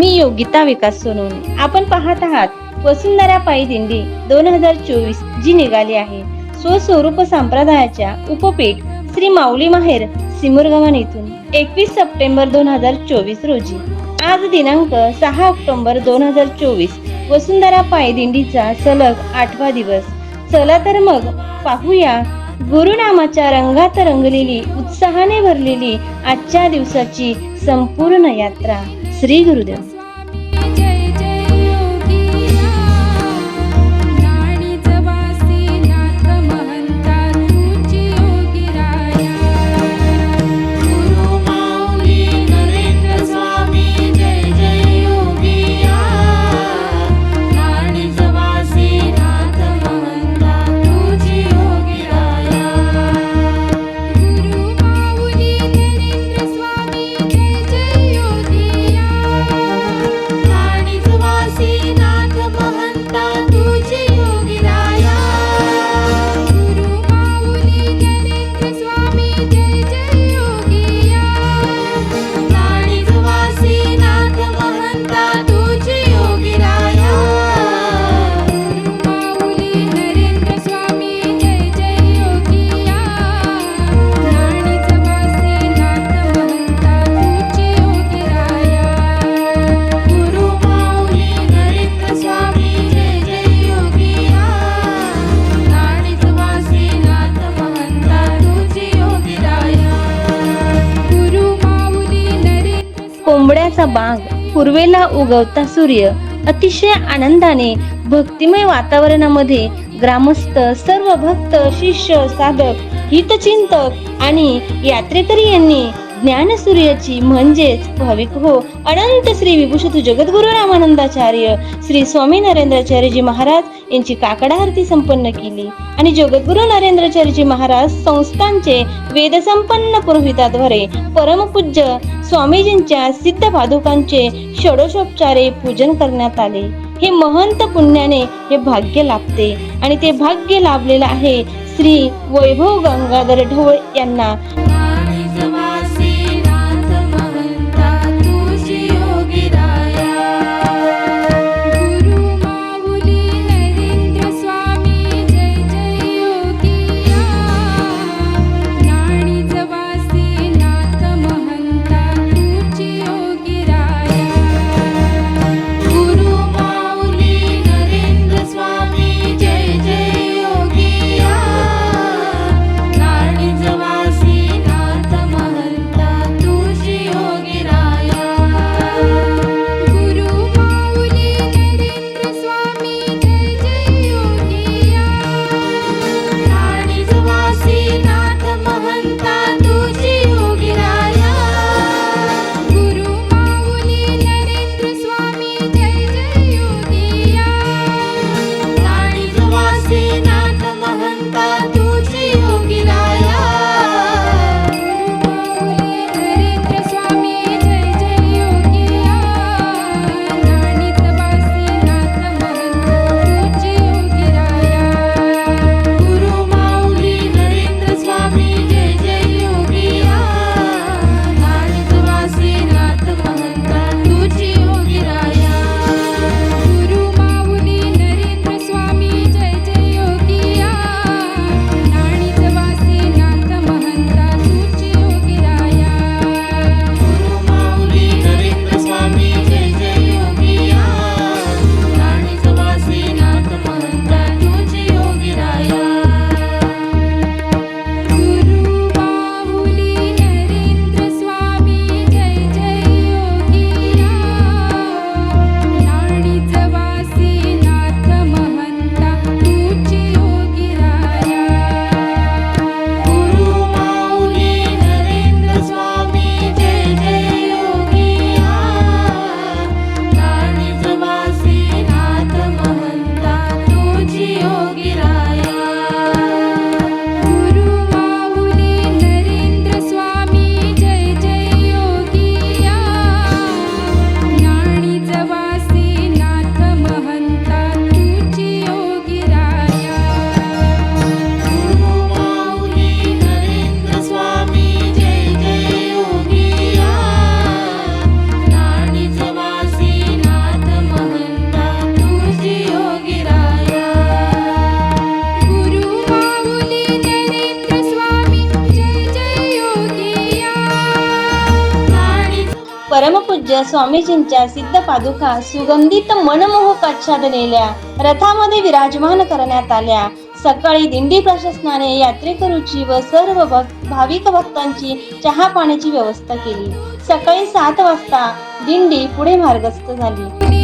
मी योगिता विकास सोनवणे. आपण पाहत आहात वसुंधरा पायी दिंडी दोन हजार चोवीस जी निघाली आहे. स्वस्वरूप संप्रदायाच्या उपपीठ श्री माऊली माहेर सिमुरगवन येथून एकवीस सप्टेंबर दोन हजार चोवीस रोजी. आज दिनांक सहा ऑक्टोबर दोन हजार चोवीस वसुंधरा पायी दिंडीचा सलग आठवा दिवस. चला तर मग पाहूया गुरुनामाच्या रंगात रंगलेली उत्साहाने भरलेली आजच्या दिवसाची संपूर्ण यात्रा. श्री गुरुदेव. बाग पूर्वेला उगवता सूर्य. अतिशय आनंदाने भक्तिमय वातावरणामध्ये ग्रामस्थ सर्व भक्त शिष्य साधक हितचिंतक आणि यात्रेकरी यांनी ज्ञानसूर्याची म्हणजेच भाविक हो. अनंत श्री विभूषित जगद्गुरु रामानंदाचार्य श्री स्वामी नरेंद्राचार्यजी महाराज यांची काकडा आरती संपन्न केली. आणि जगद्गुरु नरेंद्राचार्यजी महाराज संस्थांचे वेदसंपन्न पुरोहिताद्वारे परमपूज्य स्वामीजींच्या सिद्ध पादुकांचे षोडशोपचारे पूजन करण्यात आले. हे महंत पुण्याने हे भाग्य लाभते. आणि ते भाग्य लाभलेलं आहे श्री वैभव गंगाधर ढोळ यांना. पूज्य स्वामीजींच्या सिद्ध पादुका सुगंधित मनमोहक आच्छादलेल्या रथामध्ये विराजमान करण्यात आल्या. सकाळी दिंडी प्रशासनाने यात्रेकरूची व सर्व भक्त भाविक भक्तांची चहा पाण्याची व्यवस्था केली. सकाळी सात वाजता दिंडी पुढे मार्गस्थ झाली.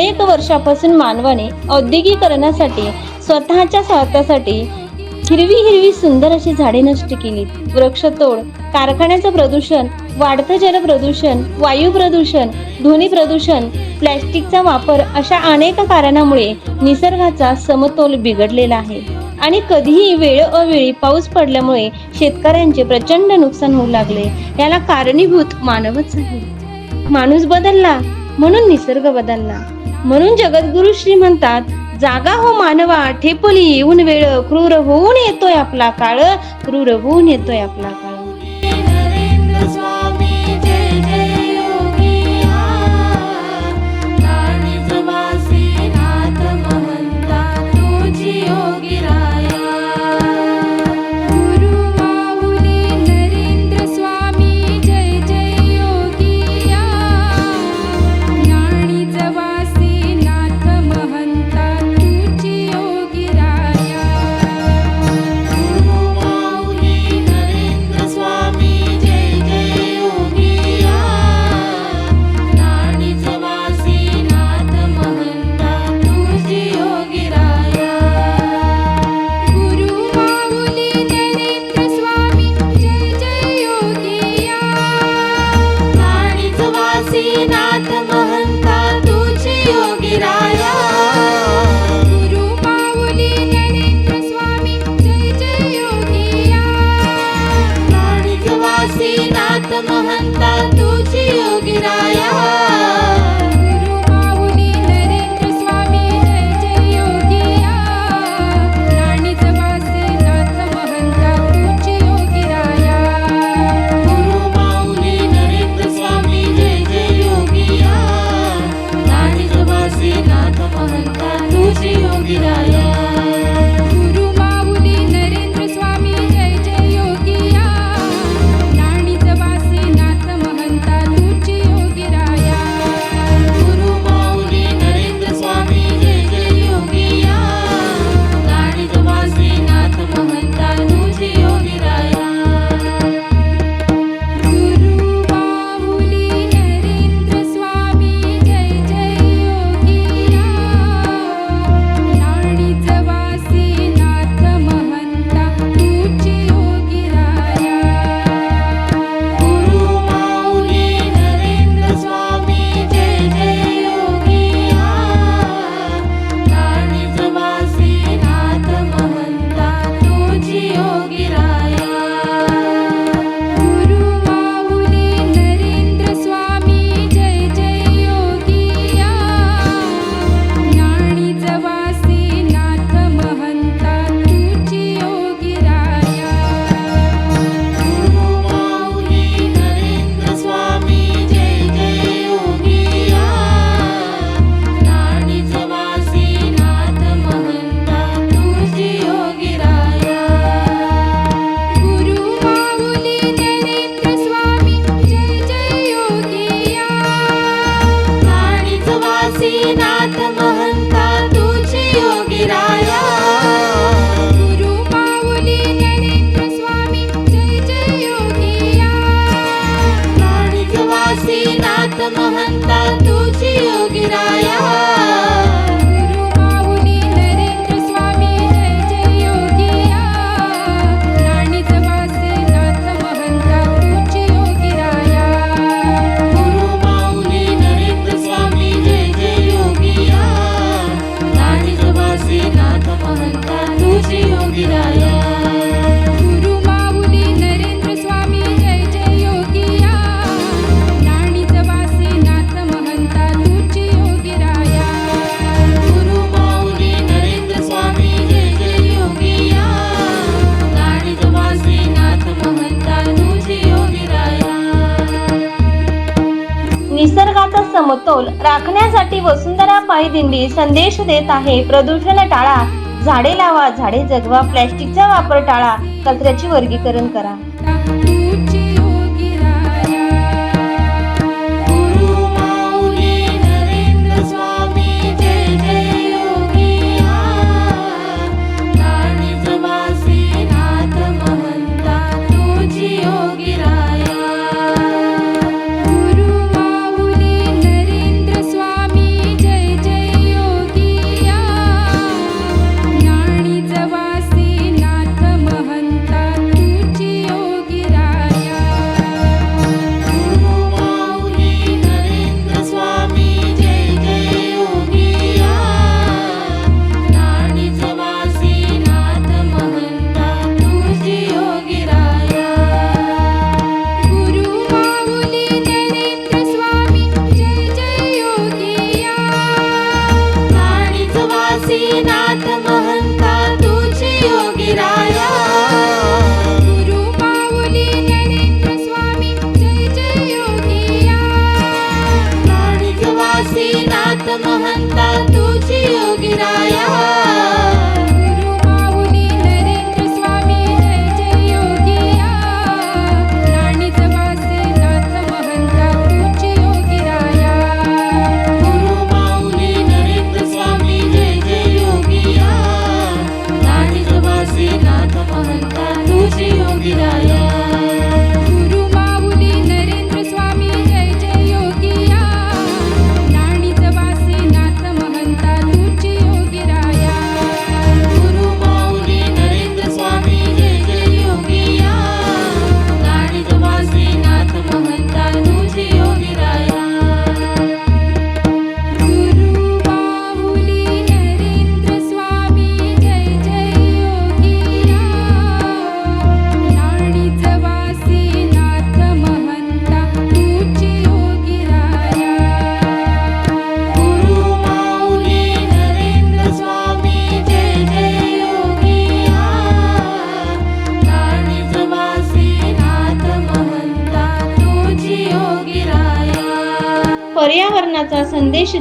अनेक वर्षापासून मानवाने औद्योगिकरणासाठी स्वतःच्या स्वार्थासाठी हिरवी हिरवी सुंदर अशी झाडे नष्ट केली. वृक्षतोड कारखान्याचं प्रदूषण वाढतं जल प्रदूषण वायू प्रदूषण ध्वनी प्रदूषण प्लॅस्टिकचा वापर अशा अनेक कारणामुळे निसर्गाचा समतोल बिघडलेला आहे. आणि कधीही वेळ अवेळी पाऊस पडल्यामुळे शेतकऱ्यांचे प्रचंड नुकसान होऊ लागले. याला कारणीभूत मानवच आहे. माणूस बदलला म्हणून निसर्ग बदलला. म्हणून जगद्गुरु श्री म्हणतात जागा हो मानवा ठेपली येऊन वेळ क्रूर होऊन येतोय आपला काळ क्रूर होऊन येतोय आपला काळ. काही दिंडी संदेश देत आहे. प्रदूषण टाळा. झाडे लावा. झाडे जगवा. प्लॅस्टिकचा वापर टाळा. कचऱ्याचे वर्गीकरण करा.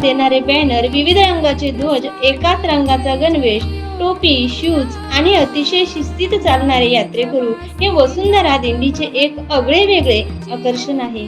देणारे बॅनर विविध रंगाचे ध्वज एकाच रंगाचा गणवेश टोपी शूज आणि अतिशय शिस्तीत चालणारे यात्रेकरू हे वसुंधरा दिंडीचे एक आगळे वेगळे आकर्षण आहे.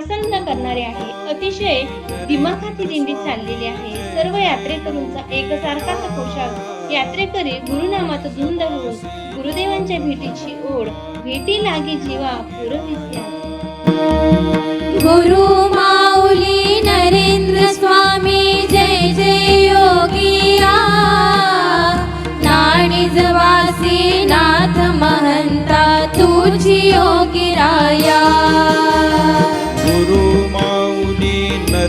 प्रसन्न करणारे आहे. अतिशय दिमाखाची दिंडी चाललेली आहे. सर्व यात्रेकरूंचा एकसारखा पोशाख यात्रेकरी गुरुनामाचा धुंद होऊन गुरुदेवांच्या भेटीची ओढ भेटी लागे जीवा पुरविस्या गुरु माऊली नरेंद्र स्वामी जय जय योगिया. नाणिजवासी नाथ महंता तुझी योगिराया.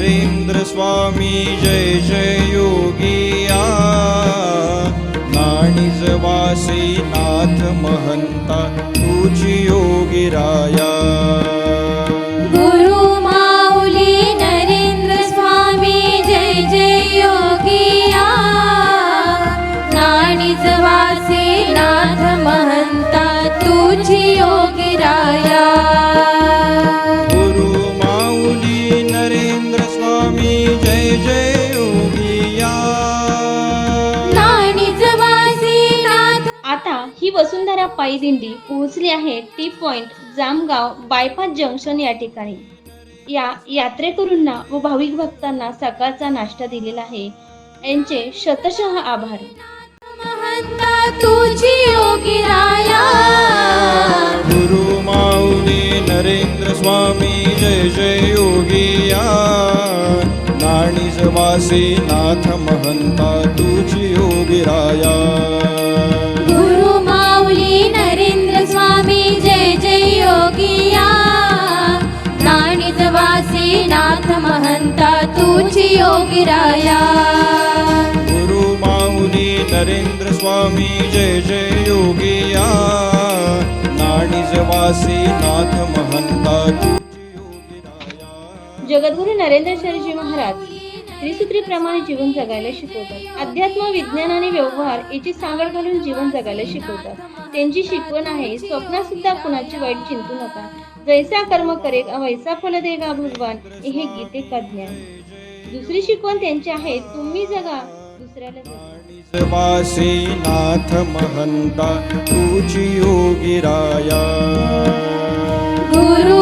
नरेंद्र स्वामी जय जय योगिया नाणीज वासी नाथ महंता तुझी योगिराया वसुंधरा पायी दिंडी पोहोचली आहे T point Jamgaon bypass junction या ठिकाणी. या यात्रेकरूंना व भाविक भक्तांना सकाळचा नाश्ता दिलेला आहे. यांचे शतशः आभार. तुझी योगी राया गुरु माऊली नरेंद्र स्वामी जय जय योगिया नाणीज वासी नाथ महंता तुझी योगी योगिया वासी नाथ महंता तुझी योगी राया. गुरु माऊली नरेंद्र स्वामी जय जय योगिया. नाणीज वासी नाथ महंता तुझी योगी राया. जगद्गुरु नरेंद्राचार्यजी महाराज त्रिसूत्रीप्रमाणे जीवन जगायला शिकवतात. अध्यात्म विज्ञान आणि व्यवहार याची सांगड घालून जीवन जगायला शिकवतात. त्यांची शिकवण आहे स्वप्नात सुद्धा कुणाची वाईट चिंतू नका. जैसा कर्म करेग वैसा फल देगा भगवान हे गीते का ज्ञान दुसरी शिकवण त्यांची आहे तुम्ही जगा दुसऱ्याला नाथ महंता तुझी योगी राया. गुरु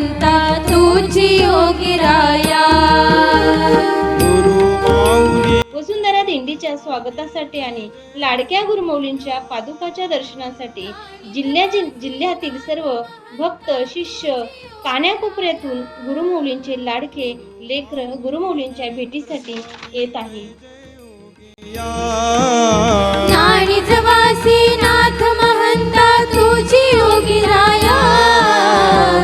वसुंधरा दिंडीच्या स्वागतासाठी आणि लाडक्या गुरुमौलींच्या पादुकाच्या दर्शनासाठी जिल्ह्या जिल्ह्यातील सर्व भक्त शिष्य कान्याकोपऱ्यातून गुरुमौलींचे लाडके लेकर गुरुमौलींच्या भेटीसाठी येत आहे. नाथ महंता तुझी योगी राया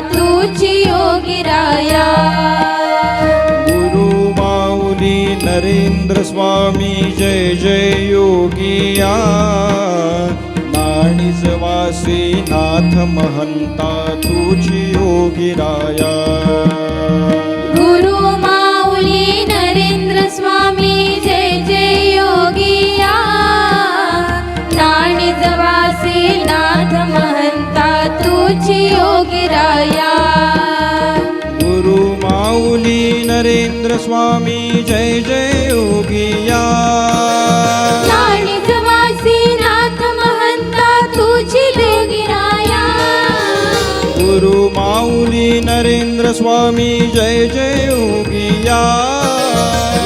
तुझी योगी राया. गुरु माऊली नरेंद्र स्वामी जय जय योगिया नाणीज वासी नाथ महंता तुझी योगी राया. गुरु माऊली नरेंद्र स्वामी जय जय योगिया नाणीज वासी नाथ महंता तुझी योगी राया. गुरु माऊली नरेंद्र स्वामी जय जय योगिया नाथ महंता तुझी योगी राया. गुरु माऊली नरेंद्र स्वामी जय जय योगिया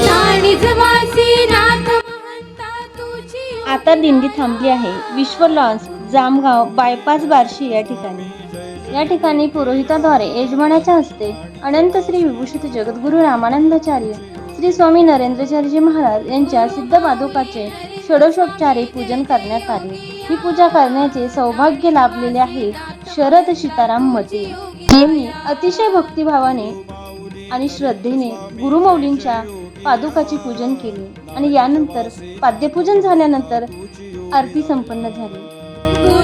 नाणीज वासी नाथ महंता तुझी आता दिंडी थांबली आहे. विश्व लॉन्स जामगाव बायपास बार्शी या ठिकाणी. या ठिकाणी पुरोहिताद्वारे यजमानाच्या हस्ते अनंत श्री विभूषित जगद्गुरु रामानंदाचार्य श्री स्वामी नरेंद्रचार्यजी महाराज यांच्या सिद्ध पादुकाचे षोडशोपचारे पूजन करण्यात आले. ही पूजा करण्याचे सौभाग्य लाभलेले आहे शरद सीताराम मते यांनी अतिशय भक्तिभावाने आणि श्रद्धेने गुरुमौलींच्या पादुकाचे पूजन केले आणि यानंतर पाद्यपूजन झाल्यानंतर आरती संपन्न झाली.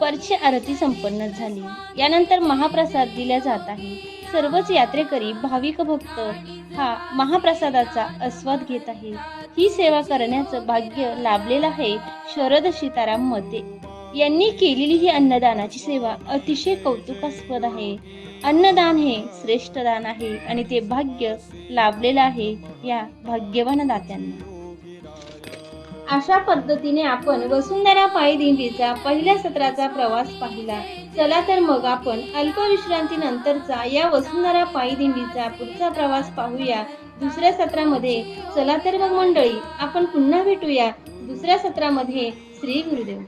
दुपारची आरती संपन्न झाली. यानंतर महाप्रसाद दिला जात आहे. सर्वच यात्रेकरी भाविक भक्त हा महाप्रसादाचा आस्वाद घेत आहे ही सेवा करण्याचं भाग्य लाभलेलं आहे शरद सीताराम मते. यांनी केलेली ही अन्नदानाची सेवा अतिशय कौतुकास्पद आहे. अन्नदान हे श्रेष्ठ दान आहे आणि ते भाग्य लाभलेलं आहे या भाग्यवान दात्यांना. अशा पद्धतीने आपण वसुंधरा पायी दिंडीचा पहिल्या सत्राचा प्रवास पाहिला. चला तर मग आपण अल्पविश्रांतीनंतरचा या वसुंधरा पायी दिंडीचा पुढचा प्रवास पाहूया. दुसऱ्या सत्रामध्ये चला तर मग मंडळी आपण पुन्हा भेटूया. दुसऱ्या सत्रामध्ये श्री गुरुदेव.